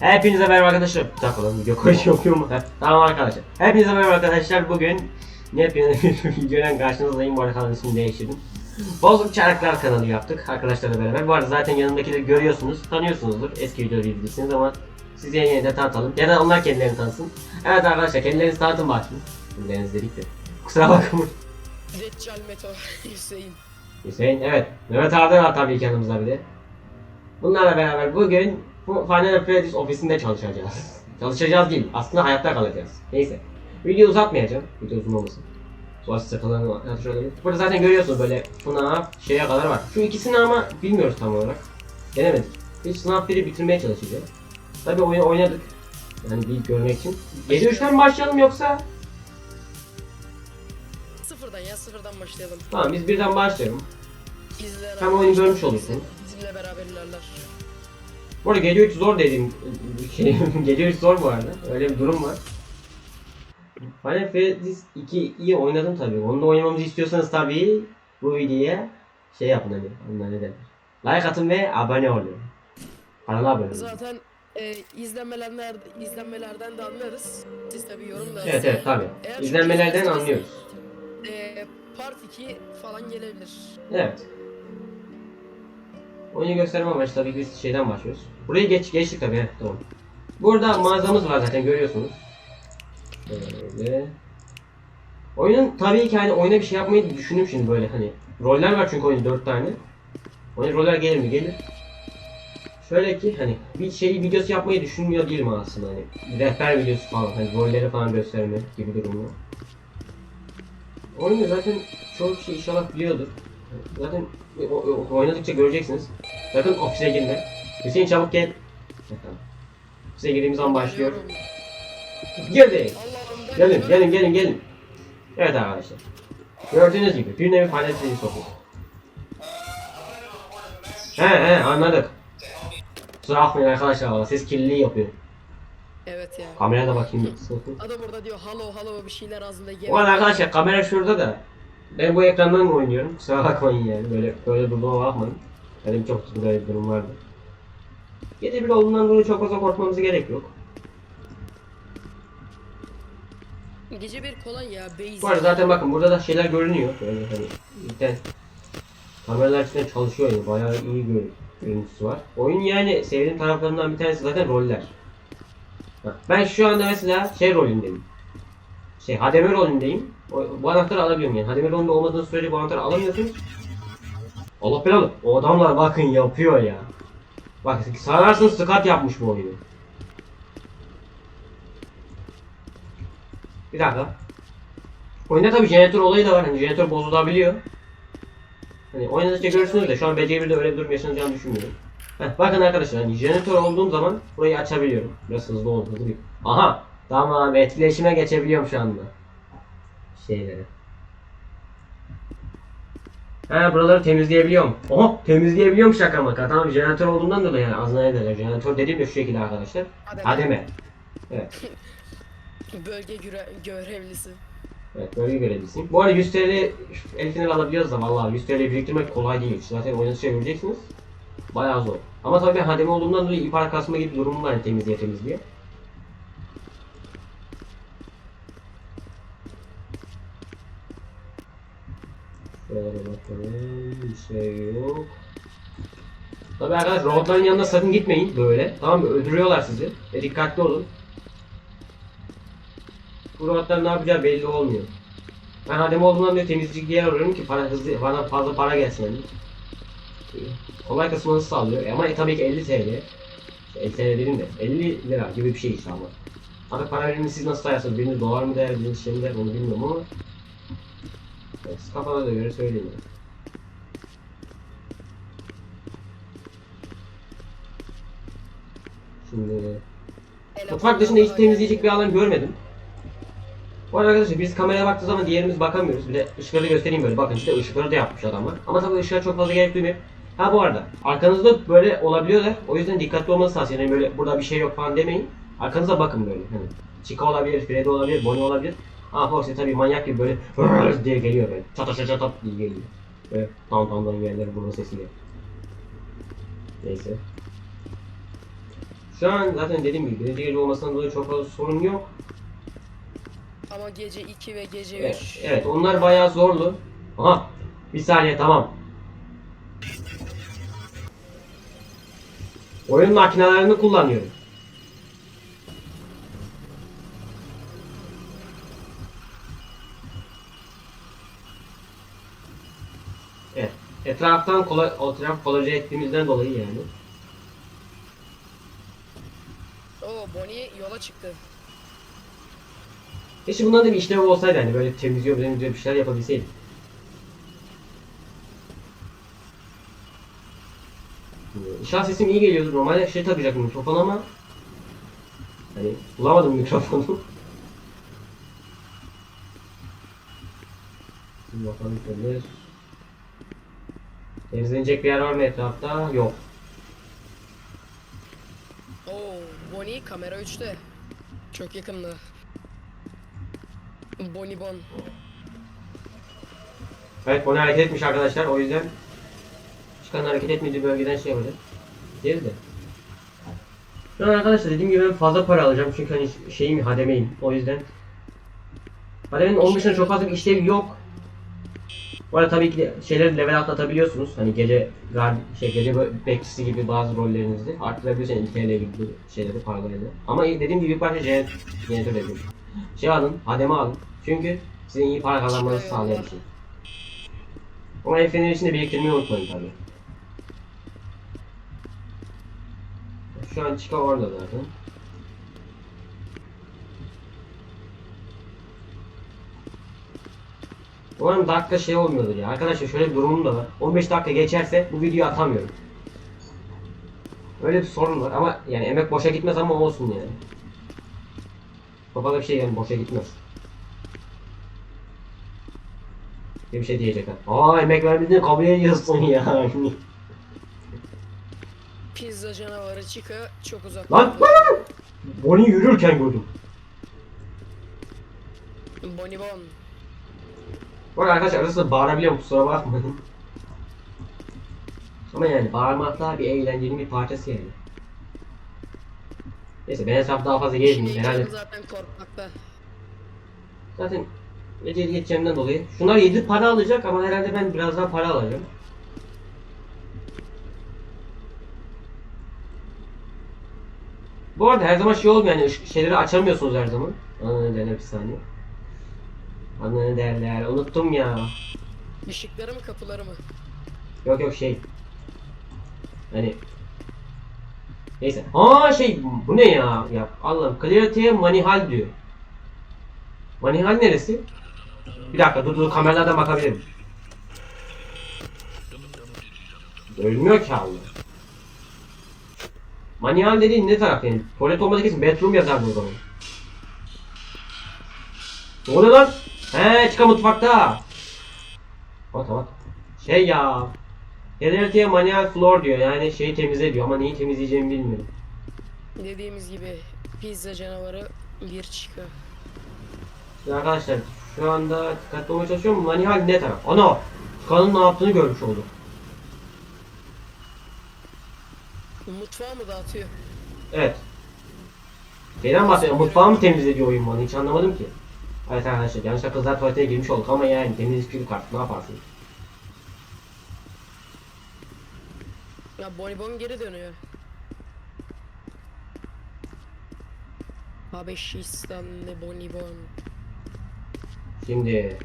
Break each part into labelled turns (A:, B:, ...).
A: Hepinize merhaba arkadaşlar. Bir dakika lan video koyuş yapıyor mu? Tamam arkadaşlar. Hepinize merhaba arkadaşlar. Bugün yepyeni bir videodan karşınızdayım. Bu arada kanalın ismini değiştirdim. Bozuk Çaraklar kanalı yaptık arkadaşlarla beraber. Bu arada zaten yanındakileri görüyorsunuz, tanıyorsunuzdur. Eski videoları izlediyseniz ama size yeni de tanıtalım. Ya da onlar kendilerini tanısın. Evet arkadaşlar kendilerinizi tanıtın başlayın. Kendileriniz dedik de. Kusura bakmayın.
B: Deccal Meto Hüseyin.
A: Hüseyin evet. Mehmet Arda var tabii ki yanımızda bir de. Bunlarla beraber bugün bu Final Fantasy ofisinde çalışacağız. çalışacağız değil. Aslında hayatta kalacağız. Neyse. Video uzatmayacağım. Video uzun olmasın. Sonra sıkılan şöyle. Burada zaten görüyorsunuz böyle FNAF şeye kadar var. Şu ikisini ama bilmiyoruz tam olarak. Denemedik. Biz FNAF 1'i bitirmeye çalışacağız. Tabii oyun oynadık. Yani bir görmek için. Gece 3'ten mi başlayalım yoksa?
B: Sıfırdan ya sıfırdan başlayalım.
A: Tamam biz birden başlayalım.
B: İzleyen
A: Hem oyunu görmüş olursun.
B: Bizimle beraber ilerler.
A: Bu arada gece 3 zor dediğim şey, gece 3 zor bu arada. Öyle bir durum var. Final Fantasy 2 iyi oynadım tabii. Onu da oynamamızı istiyorsanız tabii bu videoya şey yapın hani. Onlar ne derler. Like atın ve abone olun. Kanala abone olun.
B: Zaten e, izlenmelerden, izlenmelerden de anlarız. Siz tabi yorum da
A: Evet evet tabii.
B: Eğer
A: İzlenmelerden anlıyoruz.
B: E, part 2 falan gelebilir.
A: Evet. Oyunu gösterme amaçlı tabii ki biz şeyden başlıyoruz. Burayı geç geçtik tabii. evet, Tamam. Burada mağazamız var zaten görüyorsunuz. Böyle. Oyunun tabii ki hani oyuna bir şey yapmayı düşündüm şimdi böyle hani. Roller var çünkü oyunda 4 tane. Oyun roller gelir mi? Gelir. Şöyle ki hani bir şey videosu yapmayı düşünmüyor değilim aslında hani. Rehber videosu falan hani rolleri falan gösterme gibi durumlar. Oyunu zaten çoğu kişi inşallah biliyordur. Zaten o- o- oynadıkça göreceksiniz. Zaten ofise girme. Hüseyin çabuk gel. Tamam. Ofise girdiğimiz an başlıyor. Girdik. Gelin, gelin, gelin, gelin. Evet arkadaşlar. Gördüğünüz gibi bir nevi fanetliği sokuyor. He he anladık. Kusura bakmayın arkadaşlar valla ses kirliliği yapıyor.
B: Evet ya.
A: Kameraya da bakayım.
B: Adam orada diyor halo halo bir şeyler ağzında.
A: Bu arada arkadaşlar kamera şurada da. Ben bu ekrandan oynuyorum. Kusura bakmayın yani. Böyle böyle durduğuma bakmayın. Benim çok böyle bir durum vardı. Gece bir olduğundan dolayı çok fazla korkmamıza gerek yok.
B: Gece bir kolay ya base.
A: Bu arada zaten bakın burada da şeyler görünüyor. Böyle hani cidden kameralar içinde çalışıyor yani. Bayağı iyi gör görüntüsü var. Oyun yani sevdiğim taraflarından bir tanesi zaten roller. Ben şu anda mesela şey rolündeyim. Şey hademe rolündeyim. Bu anahtarı alabiliyorum yani. Hademe rolünde olmadığını sürece bu anahtarı alamıyorsunuz. Allah belanı. O adamlar bakın yapıyor ya. Bak sararsın skat yapmış bu oyunu. Bir dakika. Oyunda tabii jeneratör olayı da var. Hani jeneratör bozulabiliyor. Hani oynadıkça görürsünüz de şu an BC1'de öyle bir durum yaşanacağını düşünmüyorum. Heh, bakın arkadaşlar hani jeneratör olduğum zaman burayı açabiliyorum. Biraz hızlı bir- Aha! Tamam etkileşime geçebiliyorum şu anda. Şeyleri. Ha buraları temizleyebiliyorum. Oha temizleyebiliyorum şaka maka. Tamam jeneratör olduğundan dolayı yani az ne derler. Jeneratör dediğim de şu şekilde arkadaşlar.
B: Hademe.
A: Evet.
B: Bölge göre görevlisi.
A: Evet böyle görebilirsin. Bu arada 100 TL el alabiliyoruz da vallahi 100 TL biriktirmek kolay değil. Zaten oyunu çevireceksiniz. Bayağı zor. Ama tabii ben hademe olduğumdan dolayı iyi para kasma gibi durumum var temizliğe temizliğe. Şöyle bakalım. Bir şey yok. Tabii arkadaşlar robotların yanına sakın gitmeyin böyle. Tamam mı? Öldürüyorlar sizi. Ve dikkatli olun. Bu robotların ne yapacağı belli olmuyor. Ben hademe olduğumdan dolayı temizlik yer arıyorum ki para hızlı, bana fazla para gelsin hani. Kolay kısmını sağlıyor. E ama e, tabii ki 50 TL. 50 TL dedim de 50 lira gibi bir şey işte ama. Artık para birimini siz nasıl sayarsınız? Biriniz dolar mı der, biriniz şey mi der onu bilmiyorum ama. Siz kafanıza göre söyleyin. yani. Şimdi Mutfak dışında hiç temizleyecek bir alan görmedim. Bu arada arkadaşlar biz kameraya baktığı zaman diğerimiz bakamıyoruz. Bir de ışıkları göstereyim böyle. Bakın işte ışıkları da yapmış adamlar. Ama tabii ışığa çok fazla gerek duymuyor. Ha bu arada arkanızda böyle olabiliyorlar. O yüzden dikkatli olmanızı tavsiye ederim. Böyle burada bir şey yok falan demeyin. Arkanıza bakın böyle. Hani Chica olabilir, Freddy olabilir, Bonnie olabilir. Ama Foxy tabii manyak gibi böyle "Hırr" diye geliyor böyle. Çata çata çat diye geliyor. Ve tam tamdan yerleri vurma sesiyle. Neyse. Şu an zaten dediğim gibi birinci gece olmasından dolayı çok fazla sorun yok.
B: Ama gece 2 ve gece 3.
A: Evet, evet onlar bayağı zorlu. Aha bir saniye tamam. Oyun makinelerini kullanıyorum. Etraftan kolay, o taraf kolaje ettiğimizden dolayı yani.
B: Oo Bonnie yola çıktı.
A: Keşke bunların da bir işlevi olsaydı hani böyle temizliyor, temizliyor bir şeyler yapabilseydik. İnşallah sesim iyi geliyordur. Normalde şey takacaktım mikrofon ama hani bulamadım mikrofonu. Şimdi bakalım şöyle. Temizlenecek bir yer var mı etrafta? Yok.
B: Oo Bonnie kamera 3'te. Çok yakında. Bonnie Bon.
A: Evet Bonnie hareket etmiş arkadaşlar. O yüzden çıkan hareket etmediği bölgeden şey yapacak. Gideriz de. Şu an arkadaşlar dediğim gibi ben fazla para alacağım çünkü hani şeyim hademeyim. O yüzden. Hademenin onun dışında çok fazla bir işlevi yok. Bu arada tabii ki de şeyleri level atlatabiliyorsunuz. Hani gece gar şey gece bekçisi gibi bazı rollerinizi arttırabiliyorsunuz. Yani TL gibi şeyleri parlayla. Ama dediğim gibi bir parça jener- jeneratör dedim. Şey alın, hademe alın. Çünkü sizin iyi para kazanmanızı sağlayan bir şey. Ama el feneri için de biriktirmeyi unutmayın tabii. Şu an Chica orada zaten. Umarım dakika şey olmuyordur ya. Arkadaşlar şöyle bir durumum da var. 15 dakika geçerse bu videoyu atamıyorum. Öyle bir sorun var ama yani emek boşa gitmez ama olsun yani. Babada bir şey yani boşa gitmez. Bir şey diyecek ha. Aa emek vermediğini kabul ediyorsun ya.
B: Pizza canavarı Chica çok uzak.
A: Lan! Bonnie yürürken gördüm.
B: Bonnie Bon.
A: Bu arada arkadaşlar arasında bağırabiliyorum kusura bakmayın. Ama yani bağırmak da bir eğlencenin bir parçası yani. Neyse ben hesap daha fazla gezmeyeyim herhalde.
B: zaten korkmakta.
A: Zaten gece geçeceğimden dolayı. Şunlar 7 para alacak ama herhalde ben biraz daha para alacağım. Bu arada her zaman şey olmuyor yani şeyleri açamıyorsunuz her zaman. Ana ne derler bir saniye. Ana ne derler unuttum ya.
B: Işıkları mı kapıları mı?
A: Yok yok şey. Hani Neyse. Aa şey bu ne ya? Ya Allah'ım Clarity'ye manihal diyor. Manihal neresi? Bir dakika dur dur kameralardan bakabilirim. Ölmüyor ki Allah. Manihal dediğin ne taraf yani? Tuvalet olmadı kesin bedroom yazar zaman. Ne oluyor lan? He çıka mutfakta. Bak bak. Şey ya. Geneltiye manuel floor diyor yani şeyi temizle diyor ama neyi temizleyeceğimi bilmiyorum.
B: Dediğimiz gibi pizza canavarı bir Chica.
A: Şimdi arkadaşlar şu anda dikkatli olmaya çalışıyorum. Manihal ne taraf? Ana! Kanın ne yaptığını görmüş oldum.
B: Mutfağı mı dağıtıyor?
A: Evet. Şeyden bahsediyorum. Mutfağı mı temizle diyor oyun bana hiç anlamadım ki. Evet arkadaşlar yanlışlıkla kızlar tuvaletine girmiş olduk ama yani temizlik kart ne yaparsın?
B: Ya Bonnie Bon geri dönüyor. Habeşistanlı Bonnie Bon.
A: Şimdi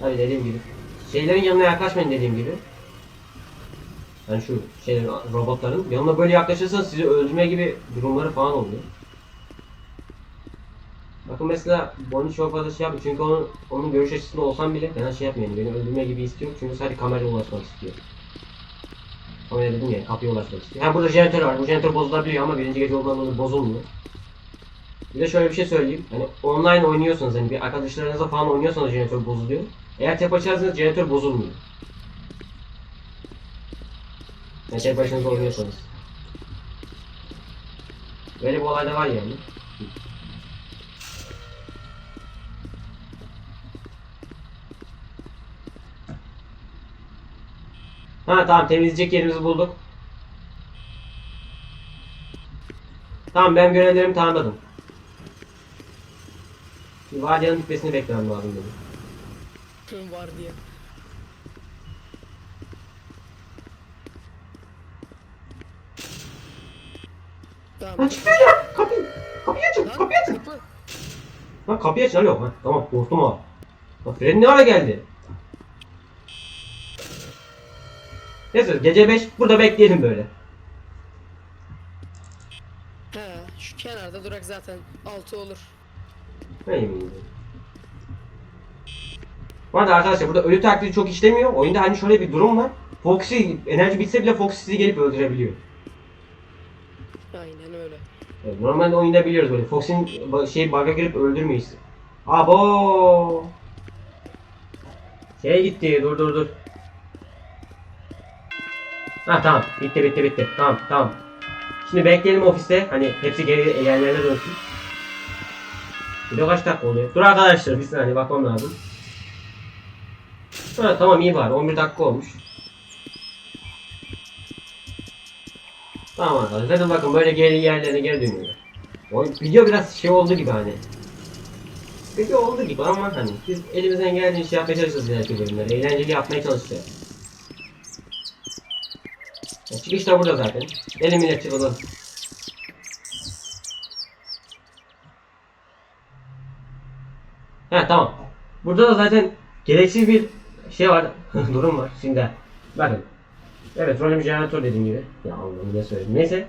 A: Tabii dediğim gibi şeylerin yanına yaklaşmayın dediğim gibi. Yani şu şeylerin robotların yanına böyle yaklaşırsanız sizi öldürme gibi durumları falan oluyor. Bakın mesela Bonnie çok fazla şey yapmıyor çünkü onun, onun görüş açısında olsam bile ben şey yapmıyorum beni öldürme gibi istiyor çünkü sadece kameraya ulaşmak istiyor. Kamera dedim ya kapıya ulaşmak istiyor. Ha burada jeneratör var bu jeneratör bozulabiliyor ama birinci gece olduğundan dolayı bozulmuyor. Bir de şöyle bir şey söyleyeyim. Hani online oynuyorsanız hani bir arkadaşlarınızla falan oynuyorsanız jeneratör bozuluyor. Eğer tek başınaysanız jeneratör bozulmuyor. Yani tek başınıza oynuyorsanız. Böyle bir olay da var yani. Ha tamam temizleyecek yerimizi bulduk. Tamam ben görevlerimi tamamladım. Şimdi vadiyanın bitmesini beklemem lazım benim.
B: Var diye.
A: Lan
B: Tamam.
A: çıkıyor ya! Kapıyı! Kapıyı açın!
B: Lan,
A: Kapıyı açın!
B: kapı.
A: Lan kapıyı açın alo. Ha, tamam korktum ha. Lan Freddy ne ara geldi? Neyse gece 5 burada bekleyelim böyle.
B: He, şu kenarda durak zaten 6 olur.
A: Eminim. Bu arada arkadaşlar burada ölü taklidi çok işlemiyor. Oyunda hani şöyle bir durum var. Foxy enerji bitse bile Foxy sizi gelip öldürebiliyor.
B: Aynen öyle.
A: Evet, normalde oyunda biliyoruz böyle. Fox'in ba- şey bug'a girip öldürmeyiz. Abo. Şey gitti. Dur dur dur. Ha tamam. Bitti bitti bitti. Tamam tamam. Şimdi bekleyelim ofiste. Hani hepsi geri yerlerine dönsün. Video kaç dakika oluyor? Dur arkadaşlar bir saniye bakmam lazım. Ha tamam iyi var. 11 dakika olmuş. Tamam arkadaşlar. Zaten bakın böyle geri yerlerine geri dönüyor. O video biraz şey oldu gibi hani. Video oldu gibi ama hani biz elimizden geldiğince şey yapmaya çalışacağız ileriki bölümleri. Eğlenceli yapmaya çalışacağız. Çıkış da burada zaten. Millet çıkalım. Ha tamam. Burada da zaten gereksiz bir şey var. Durum var. Şimdi bakın. Evet rolüm jeneratör dediğim gibi. Ya Allah'ım ne söyledim. Neyse.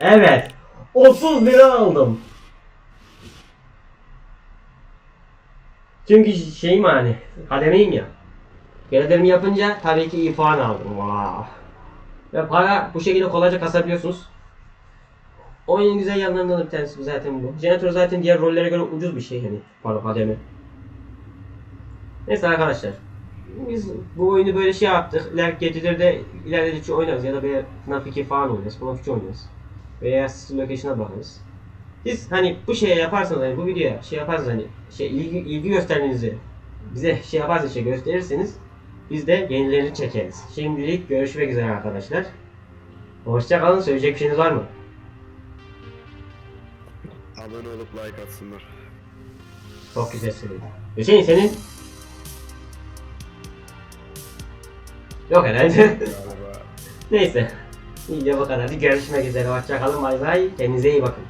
A: Evet. 30 lira aldım. Çünkü şeyim hani kademeyim ya. Görevlerimi yapınca tabii ki iyi puan aldım. Vah. Ve para bu şekilde kolayca kasabiliyorsunuz. Oyunun güzel yanlarından bir tanesi bu zaten bu. Jeneratör zaten diğer rollere göre ucuz bir şey hani. Para kademe. Neyse arkadaşlar. Biz bu oyunu böyle şey yaptık. İleriki geceleri ilerledikçe oynarız ya da böyle FNAF 2 falan oynarız. FNAF 3 oynarız. Veya Sister Location'a bakarız. Siz hani bu şeye yaparsanız hani bu videoya şey yaparsanız hani şey ilgi, ilgi gösterdiğinizi bize şey yaparsanız şey gösterirseniz biz de yenilerini çekeriz. Şimdilik görüşmek üzere arkadaşlar. Hoşça kalın. Söyleyecek bir şeyiniz var mı?
C: Abone olup like atsınlar.
A: Çok güzel söyledin. Hüseyin senin? Yok herhalde. Neyse. Video bu kadar. Görüşmek üzere. Hoşça kalın. Bay bay. Kendinize iyi bakın.